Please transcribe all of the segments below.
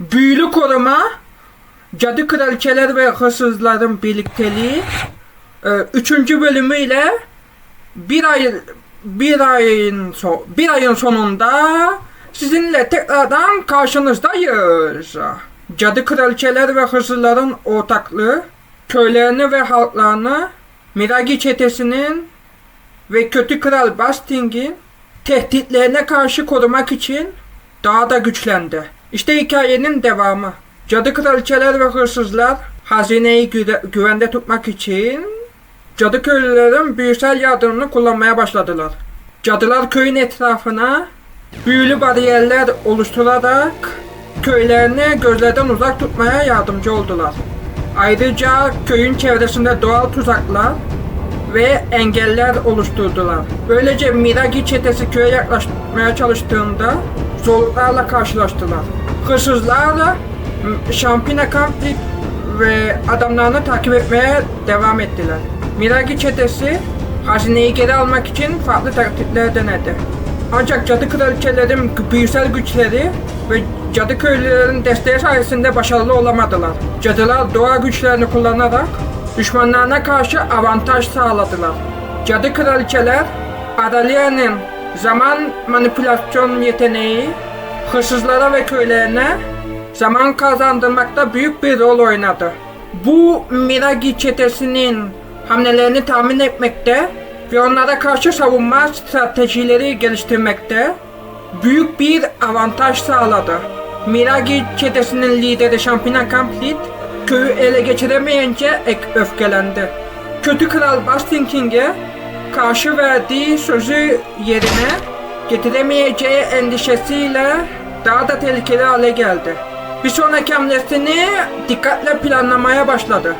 Büyülü koruma, cadı kraliçeler ve hırsızların birlikteliği e, üçüncü bölümüyle bir ay bir ayın son, bir ayın sonunda sizinle tekrardan karşınızdayız. Cadı kraliçeler ve hırsızların ortaklığı, köylerini ve halklarını Miragi çetesinin ve kötü kral Basting'in tehditlerine karşı korumak için daha da güçlendi. İşte hikayenin devamı. Cadı kraliçeler ve hırsızlar hazineyi güve- güvende tutmak için cadı köylülerin büyüsel yardımını kullanmaya başladılar. Cadılar köyün etrafına büyülü bariyerler oluşturarak köylerini gözlerden uzak tutmaya yardımcı oldular. Ayrıca köyün çevresinde doğal tuzaklar ve engeller oluşturdular. Böylece Miragi çetesi köye yaklaşmaya çalıştığında zorluklarla karşılaştılar. Hırsızlar da m, Şampina Kamplik ve adamlarını takip etmeye devam ettiler. Miragi çetesi hazineyi geri almak için farklı taktikler denedi. Ancak cadı kraliçelerin büyüsel güçleri ve cadı köylülerin desteği sayesinde başarılı olamadılar. Cadılar doğa güçlerini kullanarak düşmanlarına karşı avantaj sağladılar. Cadı kraliçeler Adalia'nın zaman manipülasyon yeteneği hırsızlara ve köylerine zaman kazandırmakta büyük bir rol oynadı. Bu Miragi çetesinin hamlelerini tahmin etmekte ve onlara karşı savunma stratejileri geliştirmekte büyük bir avantaj sağladı. Miragi çetesinin lideri Şampina Kamplit köyü ele geçiremeyince ek öfkelendi. Kötü kral Bastin King'e karşı verdiği sözü yerine getiremeyeceği endişesiyle daha da tehlikeli hale geldi. Bir sonraki hamlesini dikkatle planlamaya başladı.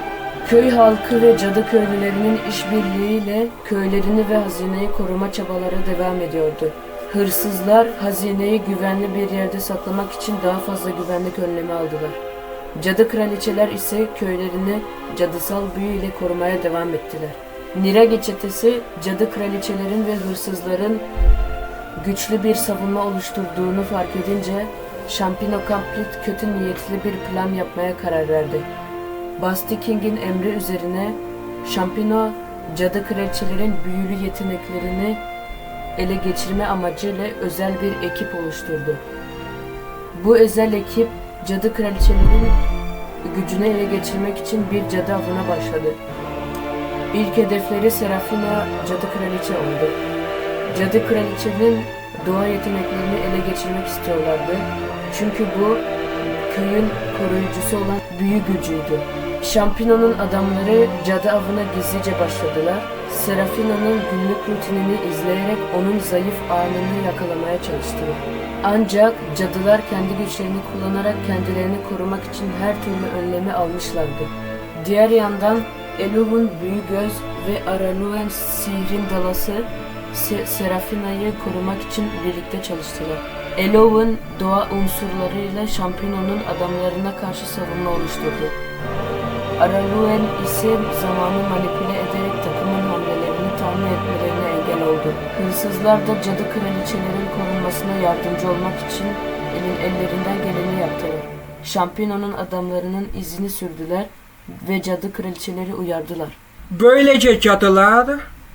Köy halkı ve cadı köylülerinin işbirliğiyle köylerini ve hazineyi koruma çabaları devam ediyordu. Hırsızlar hazineyi güvenli bir yerde saklamak için daha fazla güvenlik önlemi aldılar. Cadı kraliçeler ise köylerini cadısal büyü ile korumaya devam ettiler. Niragi çetesi cadı kraliçelerin ve hırsızların güçlü bir savunma oluşturduğunu fark edince Shampino Kamplit kötü niyetli bir plan yapmaya karar verdi. Basti King'in emri üzerine Shampino cadı kraliçelerin büyülü yeteneklerini ele geçirme amacıyla özel bir ekip oluşturdu. Bu özel ekip cadı kraliçelerin gücünü ele geçirmek için bir cadı avına başladı. İlk hedefleri Serafina cadı kraliçe oldu. Cadı kraliçenin doğa yeteneklerini ele geçirmek istiyorlardı. Çünkü bu köyün koruyucusu olan büyü gücüydü. Şampino'nun adamları cadı avına gizlice başladılar. Serafina'nın günlük rutinini izleyerek onun zayıf anını yakalamaya çalıştılar. Ancak cadılar kendi güçlerini kullanarak kendilerini korumak için her türlü önlemi almışlardı. Diğer yandan Elov'un büyü göz ve Araluen sihrin dalası Se- Serafina'yı korumak için birlikte çalıştılar. Elov'un doğa unsurlarıyla Şampino'nun adamlarına karşı savunma oluşturdu. Araluen ise zamanı manipüle ederek takımın hamlelerini tahmin etmelerine engel oldu. Hırsızlar da cadı kraliçelerin korunmasına yardımcı olmak için elin ellerinden geleni yaptılar. Şampino'nun adamlarının izini sürdüler ve cadı kraliçeleri uyardılar. Böylece cadılar,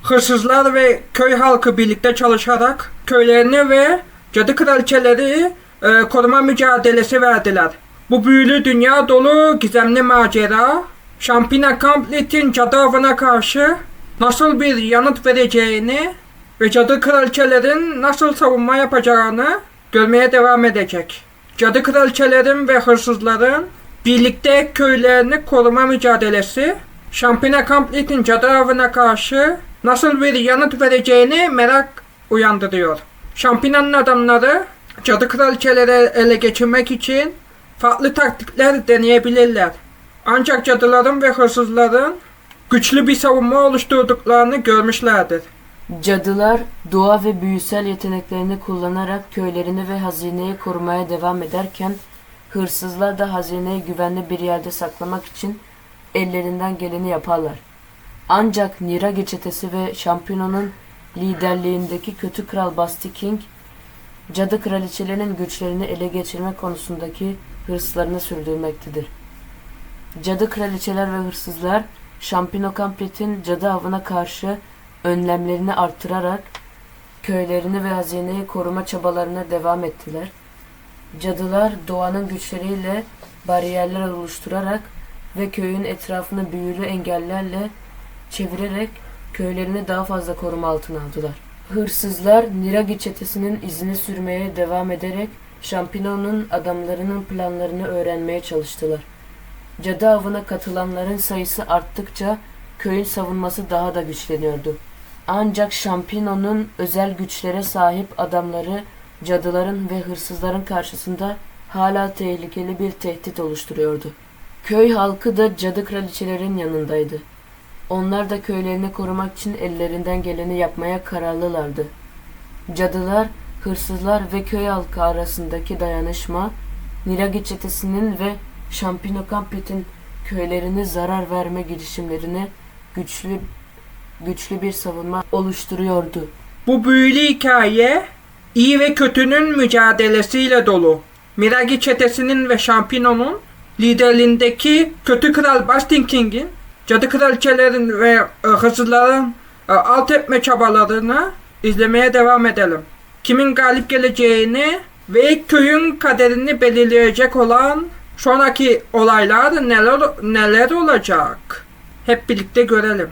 hırsızlar ve köy halkı birlikte çalışarak köylerini ve cadı kraliçeleri e, koruma mücadelesi verdiler. Bu büyülü dünya dolu gizemli macera, Şampina Kamplit'in cadı avına karşı nasıl bir yanıt vereceğini ve cadı kraliçelerin nasıl savunma yapacağını görmeye devam edecek. Cadı kraliçelerin ve hırsızların birlikte köylerini koruma mücadelesi Şampina Kamplit'in cadı karşı nasıl bir yanıt vereceğini merak uyandırıyor. Şampina'nın adamları cadı kraliçeleri ele geçirmek için farklı taktikler deneyebilirler. Ancak cadıların ve hırsızların güçlü bir savunma oluşturduklarını görmüşlerdir. Cadılar doğa ve büyüsel yeteneklerini kullanarak köylerini ve hazineyi korumaya devam ederken hırsızlar da hazineyi güvenli bir yerde saklamak için ellerinden geleni yaparlar. Ancak Nira çetesi ve Şampino'nun liderliğindeki kötü kral Basti King, cadı kraliçelerinin güçlerini ele geçirme konusundaki hırslarını sürdürmektedir. Cadı kraliçeler ve hırsızlar Şampino Campet'in cadı avına karşı önlemlerini artırarak köylerini ve hazineyi koruma çabalarına devam ettiler. Cadılar doğanın güçleriyle bariyerler oluşturarak ve köyün etrafını büyülü engellerle çevirerek köylerini daha fazla koruma altına aldılar. Hırsızlar Niragi çetesinin izini sürmeye devam ederek Şampino'nun adamlarının planlarını öğrenmeye çalıştılar. Cadı avına katılanların sayısı arttıkça köyün savunması daha da güçleniyordu. Ancak Şampino'nun özel güçlere sahip adamları cadıların ve hırsızların karşısında hala tehlikeli bir tehdit oluşturuyordu. Köy halkı da cadı kraliçelerin yanındaydı. Onlar da köylerini korumak için ellerinden geleni yapmaya kararlılardı. Cadılar, hırsızlar ve köy halkı arasındaki dayanışma, Niragi çetesinin ve Şampino Campet'in köylerine zarar verme girişimlerine güçlü güçlü bir savunma oluşturuyordu. Bu büyülü hikaye iyi ve kötünün mücadelesiyle dolu. Miragi çetesinin ve Şampino'nun liderliğindeki kötü kral Bastin King'in cadı kraliçelerin ve e, hırsızların e, alt etme çabalarını izlemeye devam edelim. Kimin galip geleceğini ve köyün kaderini belirleyecek olan sonraki olaylar neler neler olacak? Hep birlikte görelim.